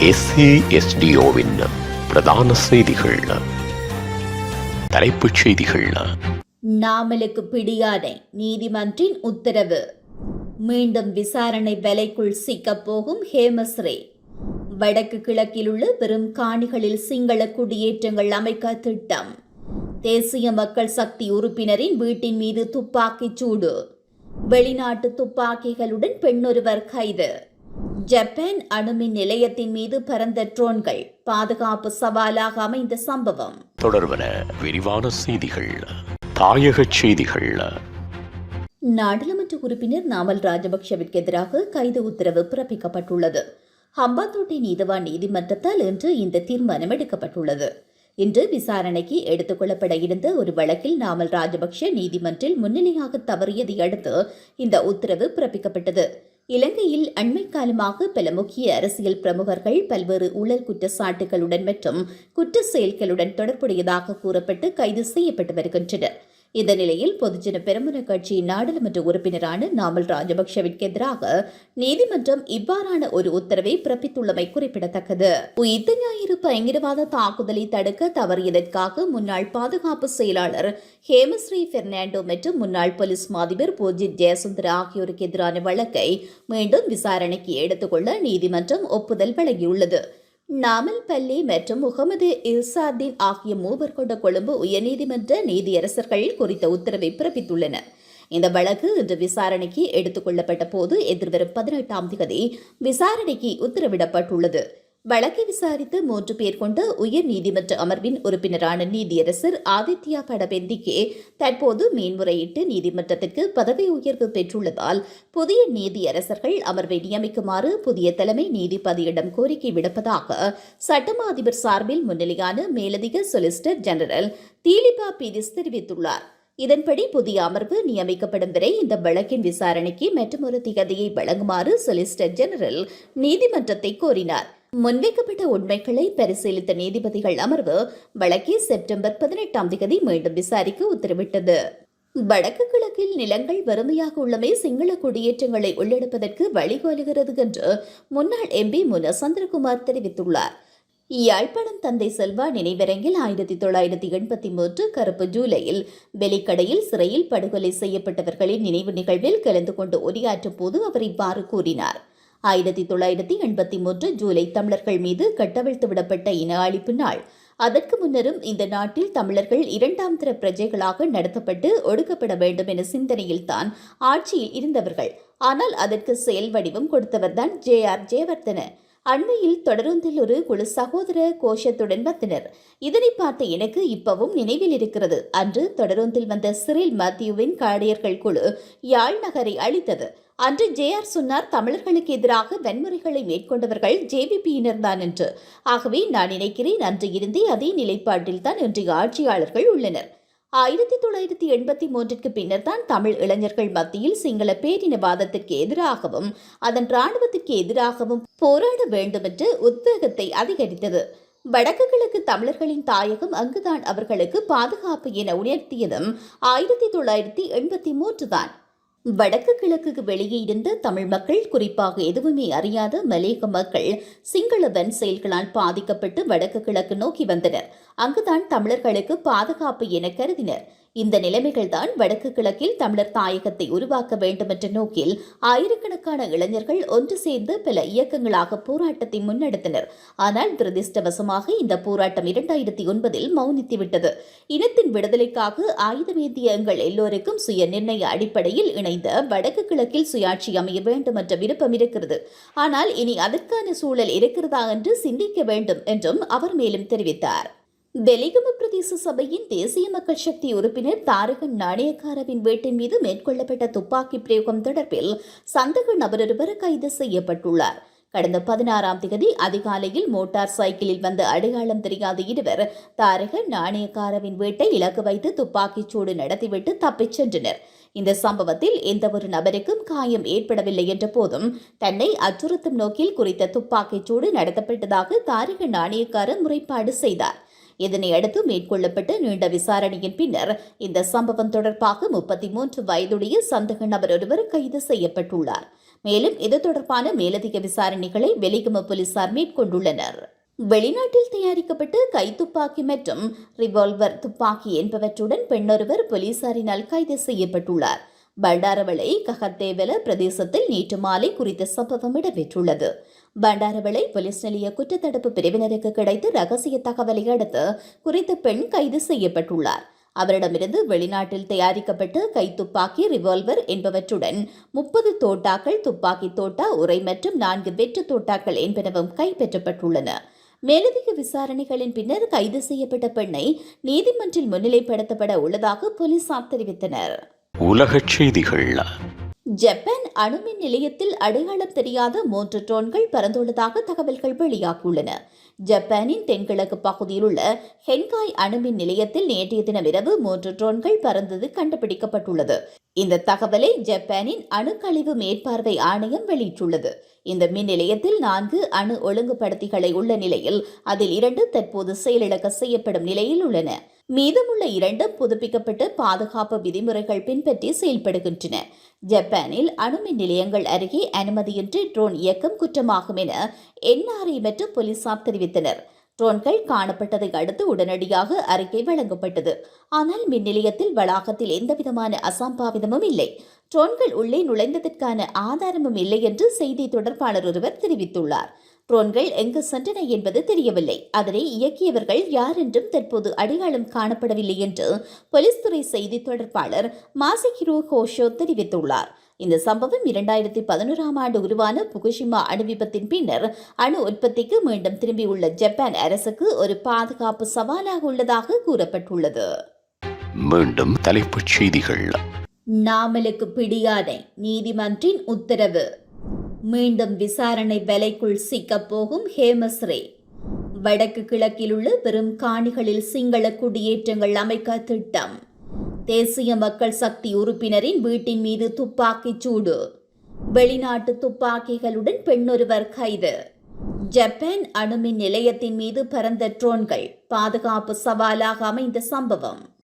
எஸ்ஏஎஸ்டிஓவின் பிரதான செய்திகள். தலைப்புச் செய்திகள். நாமலுக்கு பிடியானை நீதிமன்றின் உத்தரவு. மீண்டும் விசாரணை வலைக்குள் சிக்கப் போகும் ஹேமஸ்ரே வடக்கு கிழக்கில் உள்ள பெரும் காணிகளில் சிங்கள குடியேற்றங்கள் அமைக்க திட்டம். தேசிய மக்கள் சக்தி உறுப்பினரின் வீட்டின் மீது துப்பாக்கிச் சூடு. வெளிநாட்டு துப்பாக்கிகளுடன் பெண்ணொருவர் கைது. ஜப்பான் அணுமின் நிலையத்தின் மீது பறந்த ட்ரோன்கள் பாதுகாப்பு சவாலாக அமைந்த சம்பவம். தொடர்பன விரிவான செய்திகள் தாயகச் செய்திகள். நாடாளுமன்ற உறுப்பினர் நாமல் ராஜபக்ஷவிற்கு எதிராக கைது உத்தரவு பிறப்பிக்கப்பட்டுள்ளது. ஹம்பாந்தோட்டை நீதவான் நீதிமன்றத்தால் இன்று இந்த தீர்மானம் எடுக்கப்பட்டுள்ளது. இன்று விசாரணைக்கு எடுத்துக் கொள்ளப்பட இருந்த ஒரு வழக்கில் நாமல் ராஜபக்ஷ நீதிமன்றில் முன்னிலையாக தவறியதை அடுத்து இந்த உத்தரவு பிறப்பிக்கப்பட்டது. இலங்கையில் அண்மை காலமாக பல முக்கிய அரசியல் பிரமுகர்கள் பல்வேறு ஊழல் குற்றச்சாட்டுகளுடன் மற்றும் குற்ற செயல்களுடன் தொடர்புடையதாக கூறப்பட்டு கைது செய்யப்பட்டு வருகின்றனர். இந்த நிலையில் பொதுஜன பெருமுன கட்சியின் நாடாளுமன்ற உறுப்பினரான நாமல் ராஜபக்ஷவிற்கு எதிராக நீதிமன்றம் இவ்வாறான ஒரு உத்தரவை பிறப்பித்துள்ளமை குறிப்பிடத்தக்கது. உயிர்த்த ஞாயிறு பயங்கரவாத தாக்குதலை தடுக்க தவறியதற்காக முன்னாள் பாதுகாப்பு செயலாளர் ஹேமஸ்ரீ பெர்னாண்டோ மற்றும் முன்னாள் போலீஸ் மாதிபர் பூஜித் ஜெயசுந்தர் ஆகியோருக்கு எதிரான வழக்கை மீண்டும் விசாரணைக்கு எடுத்துக்கொள்ள நீதிமன்றம் ஒப்புதல் வழங்கியுள்ளது. நாமல் பள்ளி மற்றும் முகமது இல்சாதீன் ஆகிய மூவர் கொண்ட கொழும்பு உயர்நீதிமன்ற நீதியரசர்கள் குறித்த உத்தரவை பிறப்பித்துள்ளனர். இந்த வழக்கு இன்று விசாரணைக்கு எடுத்துக் கொள்ளப்பட்ட போது எதிர்வரும் பதினெட்டாம் தேதி விசாரணைக்கு உத்தரவிடப்பட்டுள்ளது. வழக்கை விசாரித்து மூன்று பேர் கொண்ட உயர் நீதிமன்ற அமர்வின் உறுப்பினரான நீதியரசர் ஆதித்யா படபெந்திக்கே தற்போது மேன்முறையீட்டு நீதிமன்றத்திற்கு பதவி உயர்வு பெற்றுள்ளதால் புதிய நீதியரசர்கள் அமர்வை நியமிக்குமாறு புதிய தலைமை நீதிபதியிடம் கோரிக்கை விடுப்பதாக சட்டமா அதிபர் சார்பில் முன்னிலையான மேலதிக சொலிசிட்டர் ஜெனரல் தீலிபா பீரிஸ் தெரிவித்துள்ளார். இதன்படி புதிய அமர்வு நியமிக்கப்படும் வரை இந்த வழக்கின் விசாரணைக்கு மற்றொரு திகதியை வழங்குமாறு சொலிசிட்டர் ஜெனரல் நீதிமன்றத்தை கோரினார். முன்வைக்கப்பட்ட உண்மைகளை பரிசீலித்த நீதிபதிகள் அமர்வு வழக்கை செப்டம்பர் பதினெட்டாம் தேதி மீண்டும் விசாரிக்க உத்தரவிட்டது. வடக்கு கிழக்கில் நிலங்கள் வறுமையாக உள்ளமை சிங்கள குடியேற்றங்களை உள்ளெடுப்பதற்கு வழிகோலுகிறது என்று முன்னாள் எம்பி முன சந்திரகுமார் தெரிவித்துள்ளார். யாழ்ப்பாணம் தந்தை செல்வா நினைவரங்கில் ஆயிரத்தி தொள்ளாயிரத்தி எண்பத்தி மூன்று கருப்பு ஜூலையில் வெளிக்கடையில் சிறையில் படுகொலை செய்யப்பட்டவர்களின் நினைவு நிகழ்வில் கலந்து கொண்டு உரையாற்றும் போது அவர் இவ்வாறு கூறினார். ஆயிரத்தி தொள்ளாயிரத்தி எண்பத்தி மூன்று ஜூலை தமிழர்கள் மீது கட்டவிழ்த்து விடப்பட்ட இன அழிப்பு நாள். அதற்கு முன்னரும் இந்த நாட்டில் தமிழர்கள் இரண்டாம் தர பிரஜைகளாக நடத்தப்பட்டு ஒடுக்கப்பட வேண்டும் என சிந்தனையில்தான் ஆட்சியில் இருந்தவர்கள். ஆனால் அதற்கு செயல் வடிவம் கொடுத்தவர்தான் ஜே ஆர் ஜெயவர்தன. அண்மையில் தொடருந்தில் ஒரு குழு சகோதர கோஷத்துடன் வந்தனர். இதனை பார்த்த எனக்கு இப்பவும் நினைவில் இருக்கிறது. அன்று தொடருந்தில் வந்த சிறில் மத்தியுவின் காடையர்கள் குழு யாழ் நகரை அழித்தது. அன்று ஜேஆர் சொன்னார் தமிழர்களுக்கு எதிராக வன்முறைகளை மேற்கொண்டவர்கள் ஜேவிபியினர் தான் என்று. ஆகவே நான் நினைக்கிறேன் அன்று இருந்தே அதே நிலைப்பாட்டில்தான் இன்றைய ஆட்சியாளர்கள் உள்ளனர். ஆயிரத்தி தொள்ளாயிரத்தி எண்பத்தி மூன்றிற்கு பின்னர் தான் தமிழ் இளைஞர்கள் மத்தியில் சிங்கள பேரினவாதத்திற்கு எதிராகவும் அதன் இராணுவத்திற்கு எதிராகவும் போராட வேண்டும் என்று உத்வேகத்தை அதிகரித்தது. வடக்கு கிழக்கு தமிழர்களின் தாயகம் அங்குதான் அவர்களுக்கு பாதுகாப்பு என உணர்த்தியதும் ஆயிரத்தி தொள்ளாயிரத்தி எண்பத்தி மூன்று தான். வடக்கு கிழக்குக்கு வெளியே இருந்த தமிழ் மக்கள் குறிப்பாக எதுவுமே அறியாத மலேக மக்கள் சிங்கள வன் செயல்களால் பாதிக்கப்பட்டு வடக்கு கிழக்கு நோக்கி வந்தனர். அங்குதான் தமிழர்களுக்கு பாதுகாப்பு என கருதினர். இந்த நிலைமைகள்தான் வடக்கு கிழக்கில் தமிழர் தாயகத்தை உருவாக்க வேண்டும் என்ற நோக்கில் ஆயிரக்கணக்கான இளைஞர்கள் ஒன்று சேர்ந்து பல இயக்கங்களாக போராட்டத்தை முன்னெடுத்தனர். ஆனால் துரதிருஷ்டவசமாக இந்த போராட்டம் இரண்டாயிரத்தி ஒன்பதில் மௌனித்துவிட்டது. இனத்தின் விடுதலைக்காக ஆயுதமேந்திய எங்கள் எல்லோருக்கும் சுய நிர்ணய அடிப்படையில் இணைந்த வடக்கு கிழக்கில் சுயாட்சி அமைய வேண்டும் என்ற விருப்பம் இருக்கிறது. ஆனால் இனி அதற்கான சூழல் இருக்கிறதா என்று சிந்திக்க வேண்டும் என்றும் அவர் மேலும் தெரிவித்தார். வெலிகம பிரதேச சபையின் தேசிய மக்கள் சக்தி உறுப்பினர் தாரகன் நாணயக்காரவின் வீட்டின் மீது மேற்கொள்ளப்பட்ட துப்பாக்கி பிரயோகம் தொடர்பில் சந்தக நபரொருவர் கைது செய்யப்பட்டுள்ளார். கடந்த பதினாறாம் தேதி அதிகாலையில் மோட்டார் சைக்கிளில் வந்த அடையாளம் தெரியாத இருவர் தாரக நாணயக்காரவின் வீட்டை இலக்கு வைத்து துப்பாக்கிச் சூடு நடத்திவிட்டு தப்பிச் சென்றனர். இந்த சம்பவத்தில் எந்தவொரு நபருக்கும் காயம் ஏற்படவில்லை என்ற போதும் தன்னை அச்சுறுத்தும் நோக்கில் குறித்த துப்பாக்கிச் சூடு நடத்தப்பட்டதாக தாரக நாணயக்காரர் முறைப்பாடு செய்தார். இதனையடுத்து மேற்கொள்ளப்பட்ட நீண்ட விசாரணையின் பின்னர் இந்த சம்பவம் தொடர்பாக முப்பத்தி மூன்று வயதுடைய சந்தக நபர் ஒருவர் கைது செய்யப்பட்டுள்ளார். மேலும் இது தொடர்பான மேலதிக விசாரணைகளை வெலிகம போலீசார் மேற்கொண்டுள்ளனர். வெளிநாட்டில் தயாரிக்கப்பட்ட கைத்துப்பாக்கி மற்றும் ரிவால்வர் துப்பாக்கி என்பவற்றுடன் பெண்ணொருவர் போலீசாரினால் கைது செய்யப்பட்டுள்ளார். பண்டாரவளை ககத்தேவல பிரதேசத்தில் நேற்று மாலை குறித்த சம்பவம் இடம்பெற்றுள்ளது. பண்டாரவளை போலீஸ் நிலைய குற்றத்தடுப்பு பிரிவினருக்கு கிடைத்த ரகசிய தகவலை அடுத்து குறித்த பெண் கைது செய்யப்பட்டுள்ளார். அவரிடமிருந்து வெளிநாட்டில் தயாரிக்கப்பட்ட கைத்துப்பாக்கி ரிவால்வர் என்பவற்றுடன் முப்பது தோட்டாக்கள் துப்பாக்கி தோட்டா உரை மற்றும் நான்கு வெற்று தோட்டாக்கள் என்பனவும் கைப்பற்றப்பட்டுள்ளன. மேலதிக விசாரணைகளின் பின்னர் கைது செய்யப்பட்ட பெண்ணை நீதிமன்றில் முன்னிலைப்படுத்தப்பட உள்ளதாக போலீசார் தெரிவித்தனர். உலகச் செய்திகள். ஜப்பான் அணுமின் நிலையத்தில் அடையாளம் தெரியாத மூன்று ட்ரோன்கள் பறந்துள்ளதாக தகவல்கள் வெளியாகியுள்ளன. ஜப்பானின் தென்கிழக்கு பகுதியில் உள்ள ஹென்காய் அணுமின் நிலையத்தில் நேற்றைய தினம் இரவு மூன்று ட்ரோன்கள் பறந்தது கண்டுபிடிக்கப்பட்டுள்ளது. இந்த தகவலை ஜப்பானின் அணுக்கழிவு மேற்பார்வை ஆணையம் வெளியிட்டுள்ளது. இந்த மின் நிலையத்தில் நான்கு அணு ஒழுங்குபடுத்திகளை உள்ள நிலையில் அதில் இரண்டு தற்போது செயலிழக்க செய்யப்படும் நிலையில் உள்ளன. மீதமுள்ள இரண்டும் புதுப்பிக்கப்பட்டு பாதுகாப்பு விதிமுறைகள் பின்பற்றி செயல்படுகின்றன. ஜப்பானில் அணுமின் நிலையங்கள் அருகே அனுமதியின்றி ட்ரோன் இயக்கம் குற்றமாகும் என என்ஆர்ஐ மற்றும் போலீசார் தெரிவித்தனர். ட்ரோன்கள் காணப்பட்டதை அடுத்து உடனடியாக அறிக்கை வழங்கப்பட்டது. ஆனால் மின் நிலையத்தில் வளாகத்தில் எந்தவிதமான அசம்பாவிதமும் இல்லை. ட்ரோன்கள் உள்ளே நுழைந்ததற்கான ஆதாரமும் இல்லை என்று செய்தி தொடர்பாளர் ஒருவர் தெரிவித்துள்ளார். ட்ரோன்கள் எங்கு சென்றன என்பது தெரியவில்லை. அதனை இயக்கியவர்கள் யார் என்றும் தற்போது அடையாளம் காணப்படவில்லை என்று போலீஸ் துறை செய்தி தொடர்பாளர் மாசிகிரோ ஹோஷோ தெரிவித்துள்ளார். இந்த சம்பவம் இரண்டாயிரத்தி பதினோராம் ஆண்டு உருவான புகுஷிமா அணு விபத்தின் பின்னர் அணு உற்பத்திக்கு மீண்டும் திரும்பியுள்ள ஜப்பான் அரசுக்கு ஒரு பாதுகாப்பு சவாலாக உள்ளதாக கூறப்பட்டுள்ளது. மீண்டும் தலைப்புச் செய்திகள். நாமலுக்கு பிடியானை நீதிமன்றின் உத்தரவு. மீண்டும் விசாரணை வேலைக்குள் சிக்கப் போகும் வடக்கு கிழக்கில் உள்ள பெரும் காணிகளில் சிங்கள குடியேற்றங்கள் அமைக்க திட்டம். தேசிய மக்கள் சக்தி உறுப்பினரின் வீட்டின் மீது துப்பாக்கிச் சூடு. வெளிநாட்டு துப்பாக்கிகளுடன் பெண்ணொருவர் கைது. ஜப்பான் அணுமின் நிலையத்தின் மீது பறந்த ட்ரோன்கள். பாதுகாப்பு சவாலாக அமைந்த சம்பவம்.